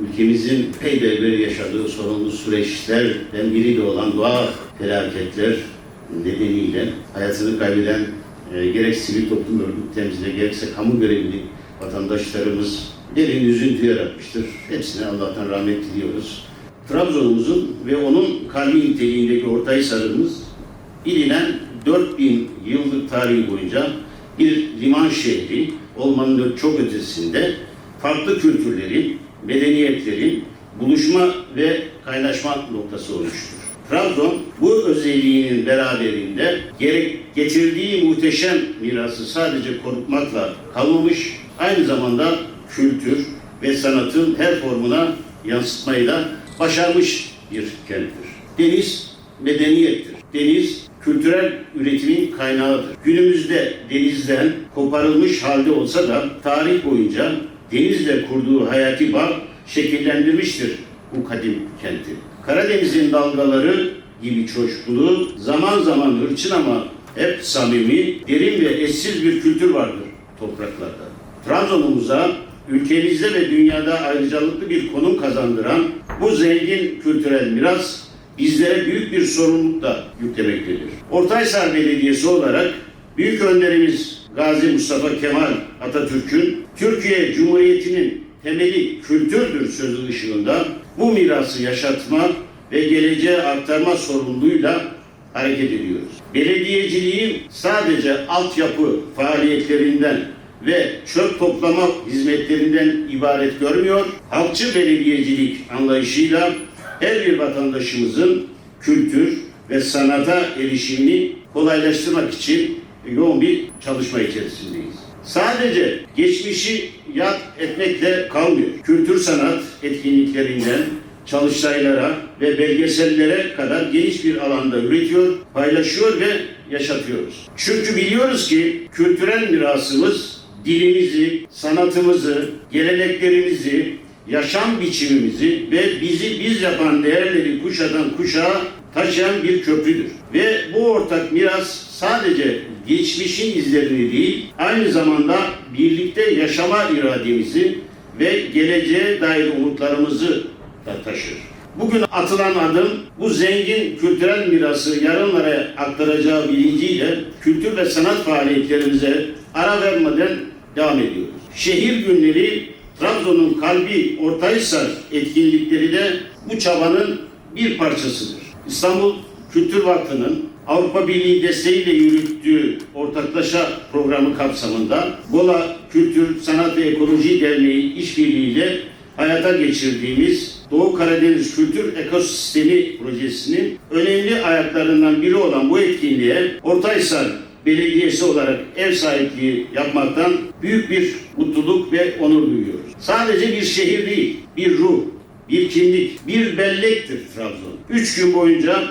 ülkemizin peyderpey yaşadığı sorunlu süreçlerden biri de olan doğa felaketler nedeniyle hayatını kaybeden e, gerek sivil toplum örgütlerimizde gerekse kamu görevli vatandaşlarımız derin üzüntü yaratmıştır. Hepsine Allah'tan rahmet diliyoruz. Trabzon'umuzun ve onun kalbi niteliğindeki Ortahisar'ımız bilinen 4000 yıllık tarihi boyunca bir liman şehri olmanın çok ötesinde farklı kültürlerin, medeniyetlerin buluşma ve kaynaşma noktası olmuştur. Trabzon bu özelliğinin beraberinde gerek getirdiği muhteşem mirası sadece korutmakla kalmamış, aynı zamanda kültür ve sanatın her formuna yansıtmayla başarmış bir kenttir. Deniz medeniyettir. Deniz kültürel üretimin kaynağıdır. Günümüzde denizden koparılmış halde olsa da tarih boyunca denizle kurduğu hayati bağ şekillendirmiştir bu kadim kenti. Karadeniz'in dalgaları gibi coşkulu, zaman zaman hırçın ama hep samimi, derin ve eşsiz bir kültür vardır topraklarda. Trabzon'umuza ülkemizde ve dünyada ayrıcalıklı bir konum kazandıran bu zengin kültürel miras bizlere büyük bir sorumluluk da yüklemektedir. Ortaysar Belediyesi olarak büyük önderimiz Gazi Mustafa Kemal Atatürk'ün Türkiye Cumhuriyeti'nin temeli kültürdür sözü ışığında bu mirası yaşatma ve geleceğe aktarma sorumluluğuyla hareket ediyoruz. Belediyeciliği sadece altyapı faaliyetlerinden ve çöp toplama hizmetlerinden ibaret görmüyor, halkçı belediyecilik anlayışıyla her bir vatandaşımızın kültür ve sanata erişimini kolaylaştırmak için yoğun bir çalışma içerisindeyiz. Sadece geçmişi yad etmekle kalmıyor. Kültür sanat etkinliklerinden çalıştaylara ve belgesellere kadar geniş bir alanda üretiyor, paylaşıyor ve yaşatıyoruz. Çünkü biliyoruz ki kültürel mirasımız dilimizi, sanatımızı, geleneklerimizi, yaşam biçimimizi ve bizi biz yapan değerleri kuşadan kuşağa taşıyan bir köprüdür. Ve bu ortak miras sadece geçmişin izlerini değil, aynı zamanda birlikte yaşama irademizi ve geleceğe dair umutlarımızı da taşır. Bugün atılan adım bu zengin kültürel mirası yarınlara aktaracağı bilinciyle kültür ve sanat faaliyetlerimize ara vermeden devam ediyoruz. Şehir günleri Trabzon'un kalbi Ortahisar etkinlikleri de bu çabanın bir parçasıdır. İstanbul Kültür Vakfı'nın Avrupa Birliği desteğiyle yürüttüğü ortaklaşa programı kapsamında Gola Kültür, Sanat ve Ekoloji Derneği işbirliğiyle hayata geçirdiğimiz Doğu Karadeniz Kültür Ekosistemi Projesi'nin önemli ayaklarından biri olan bu etkinliğe Ortahisar Belediyesi olarak ev sahipliği yapmaktan büyük bir mutluluk ve onur duyuyoruz. Sadece bir şehir değil, bir ruh, bir kimlik, bir bellektir Trabzon. Üç gün boyunca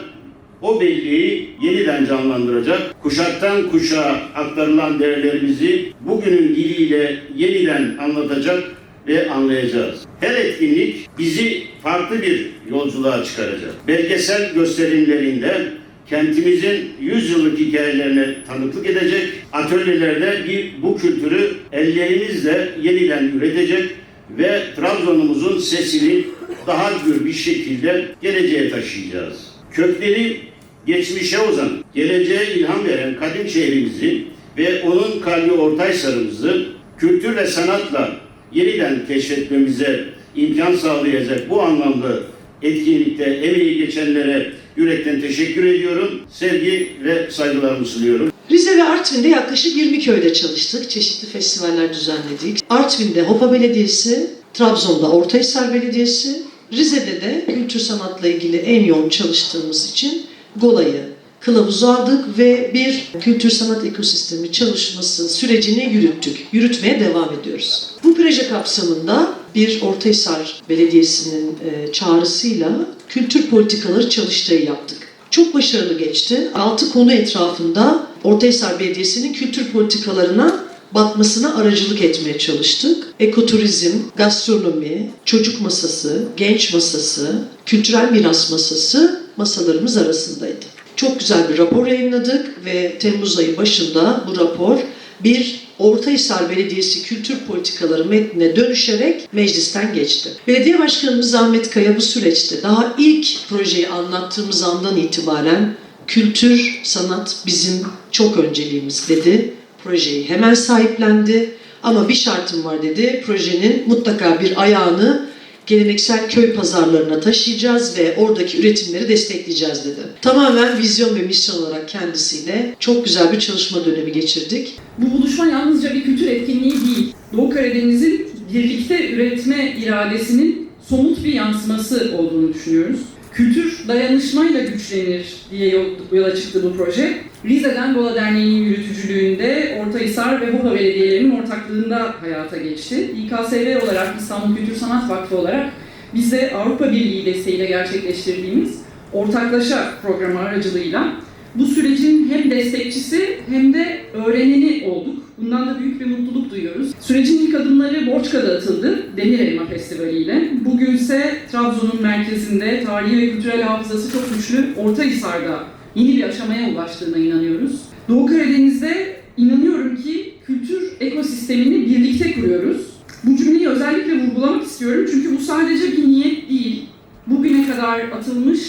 o belleği yeniden canlandıracak, kuşaktan kuşağa aktarılan değerlerimizi bugünün diliyle yeniden anlatacak ve anlayacağız. Her etkinlik bizi farklı bir yolculuğa çıkaracak. Belgesel gösterimlerinde kentimizin 100 yıllık hikayelerine tanıklık edecek, atölyelerde bir bu kültürü ellerimizle yeniden üretecek ve Trabzon'umuzun sesini daha gür bir şekilde geleceğe taşıyacağız. Kökleri geçmişe uzan, geleceğe ilham veren kadim şehrimizi ve onun kalbi Ortaysar'ımızı kültür ve sanatla yeniden keşfetmemize imkan sağlayacak bu anlamda etkinlikte emeği geçenlere yürekten teşekkür ediyorum. Sevgi ve saygılarımı sunuyorum. Rize ve Artvin'de yaklaşık 20 köyde çalıştık. Çeşitli festivaller düzenledik. Artvin'de Hopa Belediyesi, Trabzon'da Ortahisar Belediyesi, Rize'de de kültür sanatla ilgili en yoğun çalıştığımız için Gola'yı kılavuzu aldık ve bir kültür sanat ekosistemi çalışması sürecini yürüttük. Yürütmeye devam ediyoruz. Bu proje kapsamında bir Ortahisar Belediyesi'nin e, çağrısıyla kültür politikaları çalıştayı yaptık. Çok başarılı geçti. Altı konu etrafında Ortahisar Belediyesi'nin kültür politikalarına batmasına aracılık etmeye çalıştık. Ekoturizm, gastronomi, çocuk masası, genç masası, kültürel miras masası masalarımız arasındaydı. Çok güzel bir rapor yayınladık ve Temmuz ayı başında bu rapor bir Ortahisar Belediyesi Kültür Politikaları metnine dönüşerek meclisten geçti. Belediye Başkanımız Ahmet Kaya bu süreçte daha ilk projeyi anlattığımız andan itibaren kültür, sanat bizim çok önceliğimiz dedi. Projeyi hemen sahiplendi ama bir şartım var dedi. Projenin mutlaka bir ayağını geleneksel köy pazarlarına taşıyacağız ve oradaki üretimleri destekleyeceğiz dedi. Tamamen vizyon ve misyon olarak kendisiyle çok güzel bir çalışma dönemi geçirdik. Bu buluşma yalnızca bir kültür etkinliği değil. Doğu Karadeniz'in birlikte üretme iradesinin somut bir yansıması olduğunu düşünüyoruz. Kültür dayanışmayla güçlenir diye yol- yola çıktı bu proje. Rize'den Gola Derneği'nin yürütücülüğünde Ortahisar ve Hopa Belediyelerinin ortaklığında hayata geçti. İKSV olarak İstanbul Kültür Sanat Vakfı olarak biz de Avrupa Birliği desteğiyle gerçekleştirdiğimiz Ortaklaşa programı aracılığıyla bu sürecin hem destekçisi hem de öğreneni olduk. Bundan da büyük bir mutluluk duyuyoruz. Sürecin ilk adımları Borçka'da atıldı, Demir Elma Festivali ile. Bugünse Trabzon'un merkezinde tarihi ve kültürel hafızası çok güçlü Ortahisar'da yeni bir aşamaya ulaştığına inanıyoruz. Doğu Karadeniz'de inanıyorum ki kültür ekosistemini birlikte kuruyoruz. Bu cümleyi özellikle vurgulamak istiyorum çünkü bu sadece bir niyet değil, bugüne kadar atılmış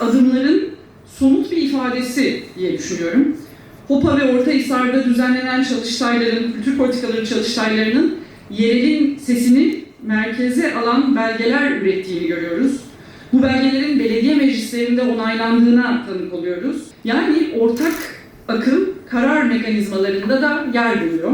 adımların somut bir ifadesi diye düşünüyorum. Hopa ve Ortahisar'da düzenlenen çalıştayların, kültür politikaları çalıştaylarının yerelin sesini merkeze alan belgeler ürettiğini görüyoruz. Bu belgelerin belediye meclislerinde onaylandığına tanık oluyoruz. Yani ortak akıl karar mekanizmalarında da yer buluyor.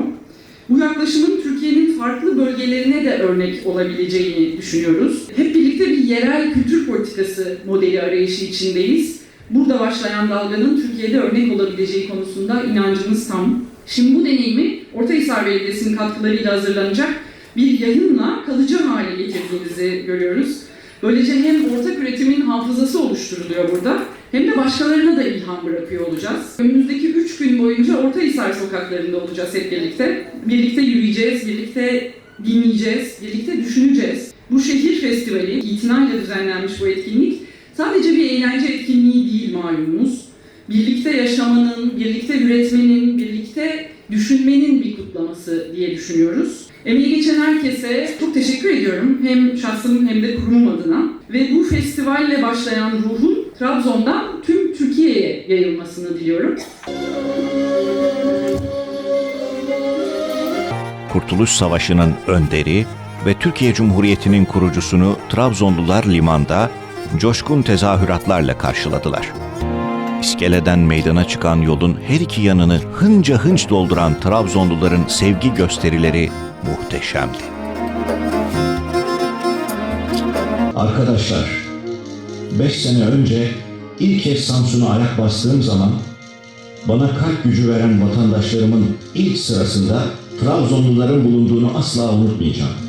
Bu yaklaşımın Türkiye'nin farklı bölgelerine de örnek olabileceğini düşünüyoruz. Hep birlikte bir yerel kültür politikası modeli arayışı içindeyiz. Burada başlayan dalganın Türkiye'de örnek olabileceği konusunda inancımız tam. Şimdi bu deneyimi Ortahisar Belediyesi'nin katkılarıyla hazırlanacak bir yayınla kalıcı hale getirdiğimizi görüyoruz. Böylece hem ortak üretimin hafızası oluşturuluyor burada hem de başkalarına da ilham bırakıyor olacağız. Önümüzdeki üç gün boyunca Ortahisar sokaklarında olacağız hep birlikte. Birlikte yürüyeceğiz, birlikte dinleyeceğiz, birlikte düşüneceğiz. Bu şehir festivali, itinayla düzenlenmiş bu etkinlik sadece bir eğlence etkinliği değil malumunuz. Birlikte yaşamanın, birlikte üretmenin, birlikte düşünmenin bir kutlaması diye düşünüyoruz. Emeği geçen herkese çok teşekkür ediyorum. Hem şahsım hem de kurumum adına. Ve bu festivalle başlayan ruhun Trabzon'dan tüm Türkiye'ye yayılmasını diliyorum. Kurtuluş Savaşı'nın önderi ve Türkiye Cumhuriyeti'nin kurucusunu Trabzonlular limanda coşkun tezahüratlarla karşıladılar. İskeleden meydana çıkan yolun her iki yanını hınca hınç dolduran Trabzonluların sevgi gösterileri muhteşemdi. Arkadaşlar, 5 sene önce ilk kez Samsun'a ayak bastığım zaman bana kalp gücü veren vatandaşlarımın ilk sırasında Trabzonluların bulunduğunu asla unutmayacağım.